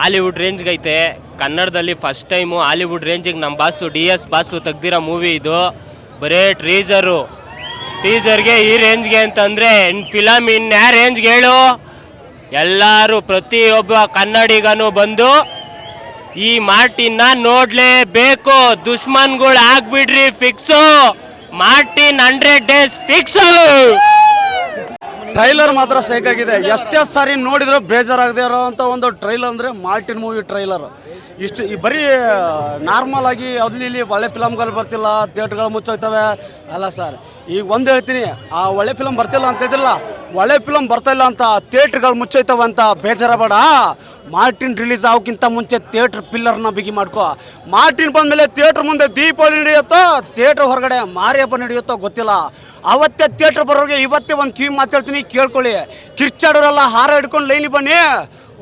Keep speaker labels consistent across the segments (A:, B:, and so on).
A: Hollywood ರೇಂಜ್ಗೆ ಐತೆ. ಕನ್ನಡದಲ್ಲಿ first time Hollywood ರೇಂಜಿಗೆ ನಮ್ಮ ಬಾಸು ಡಿ ಎಸ್ ಬಾಸು ತೆಗ್ದಿರೋ ಮೂವಿ ಇದು. ಬರೇ ಟ್ರೀಸರು ಟೀಸರ್ಗೆ ಈ ರೇಂಜ್ಗೆ ಅಂತಂದರೆ ಫಿಲಮ್ ಇನ್ಯಾ ರೇಂಜ್ಗೆ ಹೇಳು. ಎಲ್ಲರೂ ಪ್ರತಿಯೊಬ್ಬ ಕನ್ನಡಿಗನು ಬಂದು ಈ ಮಾರ್ಟಿನ ನೋಡ್ಲೇಬೇಕು. ದುಶ್ಮನ್ಗಳು ಆಗ್ಬಿಡ್ರಿ fix Martin hundred days fix
B: trailer ಮಾತ್ರ ಸೇಕಾಗಿದೆ ಎಷ್ಟೇ ಸಾರಿ ನೋಡಿದ್ರು ಬೇಜಾರಾಗದೇ ಇರೋವಂಥ ಒಂದು ಟ್ರೈಲರ್ ಅಂದರೆ ಮಾರ್ಟಿನ್ ಮೂವಿ ಟ್ರೈಲರ್ ಇಷ್ಟು ಈ ಬರೀ ನಾರ್ಮಲ್ ಆಗಿ ಅಲ್ಲಿ ಇಲ್ಲಿ ಒಳ್ಳೆ ಫಿಲಮ್ಗಳು ಬರ್ತಿಲ್ಲ ಥಿಯೇಟ್ರ್ಗಳು ಮುಚ್ಚೋಗ್ತವೆ ಅಲ್ಲ ಸರ್ ಈಗ ಒಂದು ಹೇಳ್ತೀನಿ, ಆ ಒಳ್ಳೆ ಫಿಲಮ್ ಬರ್ತಿಲ್ಲ ಅಂತ ಹೇಳ್ತಿಲ್ಲ ಒಳ್ಳೆ ಫಿಲಮ್ ಬರ್ತಾ ಇಲ್ಲ ಅಂತ ಥಿಯೇಟ್ರ್ಗಳು ಮುಚ್ಚೋಯ್ತವೆ ಅಂತ ಬೇಜಾರ ಬೇಡ ಮಾರ್ಟಿನ್ ರಿಲೀಸ್ ಆಗೋಕ್ಕಿಂತ ಮುಂಚೆ ಥಿಯೇಟ್ರ್ ಪಿಲ್ಲರ್ನ ಬಿಗಿ ಮಾಡ್ಕೋ. ಮಾರ್ಟಿನ್ ಬಂದಮೇಲೆ ಥಿಯೇಟ್ರ್ ಮುಂದೆ ದೀಪಾವಳಿ ನಡೆಯುತ್ತೋ ಥಿಯೇಟ್ರ್ ಹೊರಗಡೆ ಮಾರಿಯಪ್ಪ ನಡೆಯುತ್ತೋ ಗೊತ್ತಿಲ್ಲ. ಅವತ್ತೇ ಥಿಯೇಟ್ರ್ ಬರೋರಿಗೆ ಇವತ್ತೇ ಒಂದು ಕಿವಿ ಮಾತಾಡ್ತೀನಿ ಕೇಳ್ಕೊಳ್ಳಿ. ಕಿರ್ಚಾಡೋರೆಲ್ಲ ಹಾರ ಹಿಡ್ಕೊಂಡು ಲೈನಿಗೆ ಬನ್ನಿ.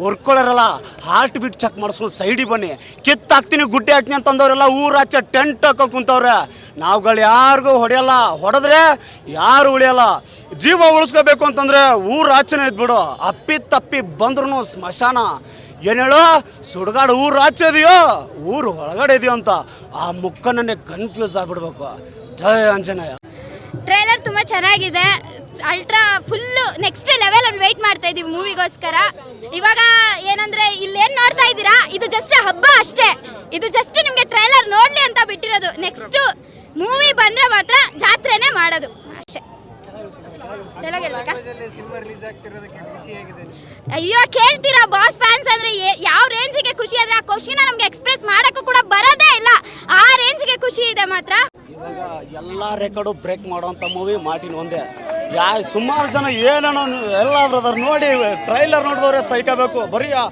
B: ಹೊರ್ಕೊಳ್ಳೋರಲ್ಲ ಹಾರ್ಟ್ ಬೀಟ್ ಚೆಕ್ ಮಾಡಿಸ್ಕೊಂಡು ಸೈಡಿಗೆ ಬನ್ನಿ. ಕಿತ್ತಾಕ್ತೀನಿ, ಗುಡ್ಡೆ ಹಾಕ್ತೀನಿ ಅಂತಂದವರೆಲ್ಲ ಊರಾಚೆ ಟೆಂಟ್ ಹಾಕೋ ಕುಂತವ್ರೆ. ನಾವುಗಳು ಯಾರಿಗೂ ಹೊಡೆಯಲ್ಲ. ಹೊಡೆದ್ರೆ ಯಾರು ಉಳಿಯಲ್ಲ. ಜೀವ ಉಳಿಸ್ಕೋಬೇಕು ಅಂತಂದ್ರೆ ಊರಾಚೆನೇ ಇದ್ಬಿಡು. ಅಪ್ಪಿ ತಪ್ಪಿ ಬಂದ್ರೂ ಸ್ಮಶಾನ. ಏನು ಹೇಳು ಸುಡ್ಗಾಡು ಊರು ಆಚೆ ಇದೆಯೋ? ಊರು ಒಳಗಡೆ ಇದೆಯೋ ಅಂತ ಆ ಮುಖನೇ ಕನ್ಫ್ಯೂಸ್ ಆಗ್ಬಿಡ್ಬೇಕು. ಜಯ ಆಂಜನೇಯ.
C: ಚೆನ್ನಾಗಿದೆ. ಅಲ್ಟ್ರಾ ಫುಲ್ಲು ನೆಕ್ಸ್ಟ್ ಲೆವೆಲ್ ಅಲ್ಲಿ ವೆಯ್ಟ್ ಮಾಡ್ತಾ ಇದೀವಿ ಮೂವಿಗೋಸ್ಕರ ಇವಾಗ ಏನಂದ್ರೆ ಇಲ್ಲೇನು ನೋಡ್ತಾ ಇದ್ದೀರಾ? ಇದು ಜಸ್ಟ್ ಹಬ್ಬ ಅಷ್ಟೇ. ಇದು ಜಸ್ಟ್ ನಿಮಗೆ ಟ್ರೈಲರ್ ನೋಡಲಿ ಅಂತ ಬಿಟ್ಟಿರೋದು. ನೆಕ್ಸ್ಟ್ ಮೂವಿ ಬಂದ್ರೆ ಮಾತ್ರ ಜಾತ್ರೆನೇ ಮಾಡೋದು. ಅಷ್ಟೇ? ಅಯ್ಯೋ ಕೇಳ್ತೀರಾ ಬಾಸ್ ಫ್ಯಾನ್ಸ್ ಅಂದ್ರೆ ಯಾವ ರೇಂಜಿಗೆ ಖುಷಿ ಆದ್ರೆ ಆ ಖುಷಿನ ನಮ್ಗೆ ಎಕ್ಸ್ಪ್ರೆಸ್ ಮಾಡೋಕ್ಕೂ ಕೂಡ ಬರೋದೇ ಇಲ್ಲ. ಆ ರೇಂಜ್ಗೆ ಖುಷಿ ಇದೆ ಮಾತ್ರ.
B: ಇವಾಗ ಎಲ್ಲ ರೆಕಾರ್ಡು ಬ್ರೇಕ್ ಮಾಡುವಂಥ ಮೂವಿ ಮಾರ್ಟಿನ್ ಒಂದೇ. ಯಾ ಸುಮಾರು ಜನ ಏನೇನೋ ಎಲ್ಲ ಬ್ರದರ್ ನೋಡಿ ಟ್ರೈಲರ್ ನೋಡಿದವ್ರೆ ಸೈಕಬೇಕು ಬರೀ ಆ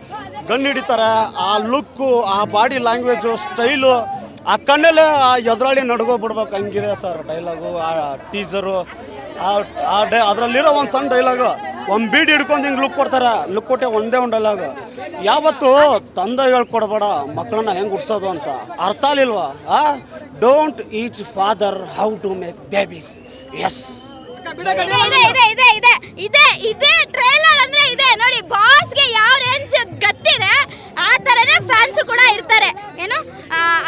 B: ಗನ್ ಹಿಡಿತಾರೆ, ಆ ಲುಕ್ಕು ಆ ಬಾಡಿ ಲ್ಯಾಂಗ್ವೇಜು ಸ್ಟೈಲು ಆ ಕಣ್ಣಲ್ಲೇ ಆ ಎದುರಾಳಿ ನಡ್ಗೋಗ್ಬಿಡ್ಬೇಕು ಹಂಗಿದೆ ಸರ್ ಡೈಲಾಗು ಆ ಟೀಸರು ಆ ಆ ಡೈ ಅದರಲ್ಲಿರೋ ಒಂದು ಸಣ್ಣ ಡೈಲಾಗು ಒಂದು ಬೀಡಿ ಹಿಡ್ಕೊಂಡು ಹಿಂಗೆ ಲುಕ್ ಕೊಡ್ತಾರೆ. ಲುಕ್ ಕೊಟ್ಟೆ ಒಂದೇ ಒಂದು ಡೈಲಾಗು ಯಾವತ್ತು ತಂದೆ ಹೇಳ್ಕೊಡ್ಬೇಡ ಮಕ್ಕಳನ್ನ ಹೆಂಗೆ ಹುಡ್ಸೋದು ಅಂತ. ಅರ್ಥ ಆಗ್ಲಿಲ್ವಾ? ಆ? Don't teach father how to make babies yes
C: ಇದೆ ಇದೆ ಇದೆ ಇದೆ ಇದೆ ಇದೆ ಟ್ರೈಲರ್ ಅಂದ್ರೆ ಇದೆ. ನೋಡಿ ಬಾಸ್ಗೆ ಯಾವ ರೇಂಜ್ ಗತ್ತಿದೆ ಆ ತರನೇ ಫ್ಯಾನ್ಸ್ ಕೂಡ ಇರ್ತಾರೆ. ಏನು?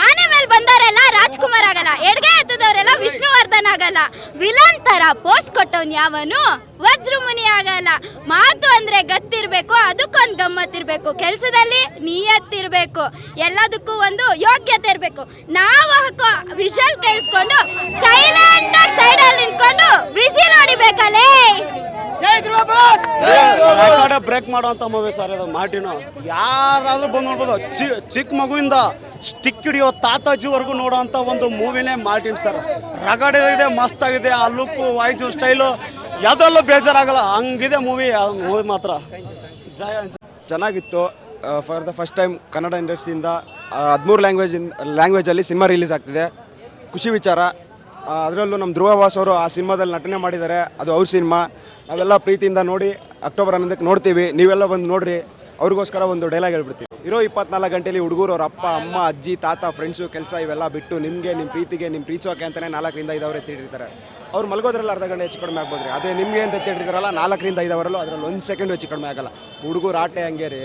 C: ಆನೆ ಮೇಲೆ ಬಂದವರೆಲ್ಲ ರಾಜ್ಕುಮಾರ್ ಆಗಲ್ಲ ಎಡ್ಗೆ ಹತ್ತಿದವರೆಲ್ಲ ವಿಷ್ಣುವರ್ಧನ್ ಆಗಲ್ಲ. ವಿಲನ್ ತರ ಪೋಸ್ಟ್ ಕೊಟ್ಟವ್ನು ಯಾವನು? ವಜ್ರಮುನಿ ಆಗಲ್ಲ ಮಾತು ಅಂದ್ರೆ ಗತ್ತಿರ್ಬೇಕು, ಅದಕ್ಕೊಂದು ಗಮ್ಮತ್ತಿರ್ಬೇಕು. ಕೆಲಸದಲ್ಲಿ ನಿಯತ್ತಿರ್ಬೇಕು. ಎಲ್ಲದಕ್ಕೂ ಒಂದು ಯೋಗ್ಯತೆ ಇರಬೇಕು. ನಾವು ಹಾಕೋ ವಿಷಲ್ ಕೇಳಿಸ್ಕೊಂಡು ಸೈಲೆಂಟ್ ಆಗಿ ಸೈಡಲ್ಲಿ ನಿಂತ್ಕೊಂಡು ಬಿಸಿ ನೋಡಿಬೇಕಲ್ಲೇ
B: ರೆಕಾರ್ಡ್ ಬ್ರೇಕ್ ಮಾಡುವಂಥ ಮೂವಿ ಸರ್ ಇದು, ಮಾರ್ಟಿನು. ಯಾರಾದರೂ ಬಂದು ನೋಡ್ಬೋದು. ಚಿ ಚಿಕ್ಕ ಮಗುವಿಂದ ಸ್ಟಿಕ್ ಹಿಡಿಯೋ ತಾತಾಜಿವರೆಗೂ ನೋಡೋವಂಥ ಒಂದು ಮೂವಿನೇ ಮಾರ್ಟಿನ್ ಸರ್. ರಗಡೆ ಇದೆ ಮಸ್ತ್ ಆಗಿದೆ ಆ ಲುಕ್ಕು, ವಾಯ್ಸು, ಸ್ಟೈಲು, ಯಾವುದರಲ್ಲೂ ಬೇಜಾರಾಗಲ್ಲ. ಹಂಗಿದೆ ಮೂವಿ ಮೂವಿ ಮಾತ್ರ. ಜಯ
D: ಚೆನ್ನಾಗಿತ್ತು. For the first time Kannada ಇಂಡಸ್ಟ್ರಿಯಿಂದ ಹದಿಮೂರು ಲ್ಯಾಂಗ್ವೇಜ್ ಲ್ಯಾಂಗ್ವೇಜಲ್ಲಿ ಸಿನಿಮಾ ರಿಲೀಸ್ ಆಗ್ತಿದೆ. ಖುಷಿ ವಿಚಾರ. ಅದರಲ್ಲೂ ನಮ್ಮ ಧ್ರುವ ವಾಸ್ ಅವರು ಆ ಸಿನಿಮಾದಲ್ಲಿ ನಟನೆ ಮಾಡಿದ್ದಾರೆ. ಅದು ಅವ್ರ ಸಿನಿಮಾ. ನಾವೆಲ್ಲ ಪ್ರೀತಿಯಿಂದ ನೋಡಿ ಅಕ್ಟೋಬರ್ ಹನ್ನೊಂದಕ್ಕೆ ನೋಡ್ತೀವಿ, ನೀವೆಲ್ಲ ಬಂದು ನೋಡ್ರಿ, ಅವ್ರಿಗೋಸ್ಕರ ಒಂದು ಡೈಲಾಗ್ ಹೇಳ್ಬಿಡ್ತೀವಿ. ಇರೋ ಇಪ್ಪತ್ನಾಲ್ಕು ಗಂಟೆಲಿ ಹುಡುಗರು ಅವ್ರ ಅಪ್ಪ, ಅಮ್ಮ, ಅಜ್ಜಿ, ತಾತ ಫ್ರೆಂಡ್ಸು ಕೆಲಸ ಇವೆಲ್ಲ ಬಿಟ್ಟು ನಿಮಗೆ ನಿಮ್ಮ ಪ್ರೀತಿಗೆ ನಿಮ್ಮ ಪ್ರೀತಿಸೋಕೆ ಅಂತಲೇ ನಾಲ್ಕರಿಂದ ಐದು ಅವರ್ ಎತ್ತಿಟ್ಟಿರ್ತಾರೆ ಅವ್ರು ಮಲಗೋದ್ರಲ್ಲಿ ಅರ್ಧ ಗಂಟೆ ಹೆಚ್ಚು ಕಡಿಮೆ ಆಗ್ಬೋದು ಅದೇ ನಿಮಗೆ ಅಂತ ಎತ್ತಿಟ್ಟಿರ್ತಾರಲ್ಲ ನಾಲ್ಕರಿಂದ ಐದು ಅವರಲ್ಲೂ ಅದರಲ್ಲಿ ಒಂದು ಸೆಕೆಂಡ್ ಹೆಚ್ಚು ಕಡಿಮೆ ಆಗಲ್ಲ. ಹುಡುಗರು ಆಟೆ ಹಂಗೆ ರೀ,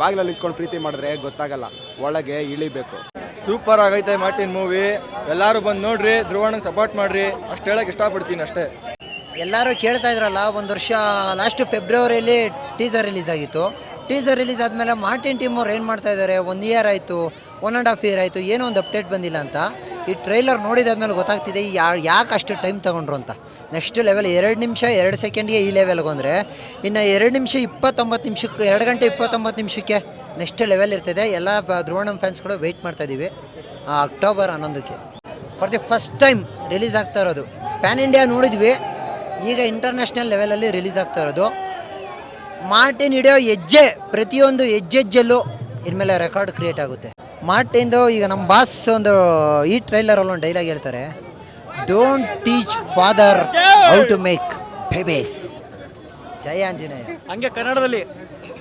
D: ಬಾಗಿಲಲ್ಲಿ ನಿಂತ್ಕೊಂಡು ಪ್ರೀತಿ ಮಾಡಿದ್ರೆ ಗೊತ್ತಾಗಲ್ಲ, ಒಳಗೆ ಇಳಿಬೇಕು.
E: ಸೂಪರ್ ಆಗೈತೆ ಮಾರ್ಟಿನ್ ಮೂವಿ. ಎಲ್ಲರೂ ಬಂದು ನೋಡ್ರಿ ಧ್ರುವಣ್ಣಗೆ ಸಪೋರ್ಟ್ ಮಾಡ್ರಿ. ಅಷ್ಟು ಹೇಳಕ್ಕೆ ಇಷ್ಟಪಡ್ತೀನಿ ಅಷ್ಟೇ.
F: ಎಲ್ಲರೂ ಕೇಳ್ತಾ ಇದ್ರಲ್ಲ ಒಂದು ವರ್ಷ ಲಾಸ್ಟ್ ಫೆಬ್ರವರಿಯಲ್ಲಿ ಟೀಸರ್ ರಿಲೀಸ್ ಆಗಿತ್ತು. ಟೀಸರ್ ರಿಲೀಸ್ ಆದಮೇಲೆ ಮಾರ್ಟಿನ್ ಟೀಮ್ ಅವ್ರು ಏನು ಮಾಡ್ತಾ ಇದ್ದಾರೆ ಒನ್ ಇಯರ್ ಆಯಿತು ಒನ್ ಆ್ಯಂಡ್ ಹಾಫ್ ಇಯರ್ ಆಯಿತು ಏನೋ ಒಂದು ಅಪ್ಡೇಟ್ ಬಂದಿಲ್ಲ ಅಂತ. ಈ ಟ್ರೈಲರ್ ನೋಡಿದಾದ್ಮೇಲೆ ಗೊತ್ತಾಗ್ತಿದೆ ಯಾ ಯಾಕೆ ಅಷ್ಟು ಟೈಮ್ ತಗೊಂಡ್ರು ಅಂತ. ನೆಕ್ಸ್ಟ್ ಲೆವೆಲ್ ಎರಡು ನಿಮಿಷ ಎರಡು ಸೆಕೆಂಡ್ಗೆ ಈ ಲೆವೆಲ್ಗೆ ಬಂದರೆ ಇನ್ನು ಎರಡು ನಿಮಿಷ ಇಪ್ಪತ್ತೊಂಬತ್ತು ನಿಮಿಷಕ್ಕೆ ಎರಡು ಗಂಟೆ ಇಪ್ಪತ್ತೊಂಬತ್ತು ನಿಮಿಷಕ್ಕೆ ನೆಕ್ಸ್ಟ್ ಲೆವೆಲ್ ಇರ್ತದೆ. ಎಲ್ಲ ಧ್ರುವಣಂ ಫ್ಯಾನ್ಸ್ಗಳು ವೆಯ್ಟ್ ಆ, ಅಕ್ಟೋಬರ್ ಹನ್ನೊಂದಕ್ಕೆ. For the first time release ಆಗ್ತಾ ಇರೋದು. ಪ್ಯಾನ್ ಇಂಡಿಯಾ ನೋಡಿದ್ವಿ ಈಗ ಇಂಟರ್ನ್ಯಾಷನಲ್ ಲೆವೆಲಲ್ಲಿ ರಿಲೀಸ್ ಆಗ್ತಾ ಇರೋದು. ಮಾರ್ಟಿನ್ ಹಿಡಿಯೋ ಹೆಜ್ಜೆ, ಪ್ರತಿಯೊಂದು ಹೆಜ್ಜೆಜ್ಜಲ್ಲೂ ಇನ್ಮೇಲೆ ರೆಕಾರ್ಡ್ ಕ್ರಿಯೇಟ್ ಆಗುತ್ತೆ. ಮಾರ್ಟಿಂದು ಈಗ ನಮ್ಮ ಬಾಸ್ ಒಂದು ಈ ಟ್ರೈಲರಲ್ಲಿ ಒಂದು ಡೈಲಾಗ್ ಹೇಳ್ತಾರೆ. Don't teach father how to make babies ಜಯ ಆಂಜನೇಯ.
G: ಹಂಗೆ ಕನ್ನಡದಲ್ಲಿ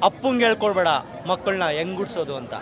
G: ಅಪ್ಪಂಗೆ ಹೇಳ್ಕೊಡ್ಬೇಡ, ಮಕ್ಕಳನ್ನ ಹೆಂಗ್ ಗುಡ್ಸೋದು ಅಂತ.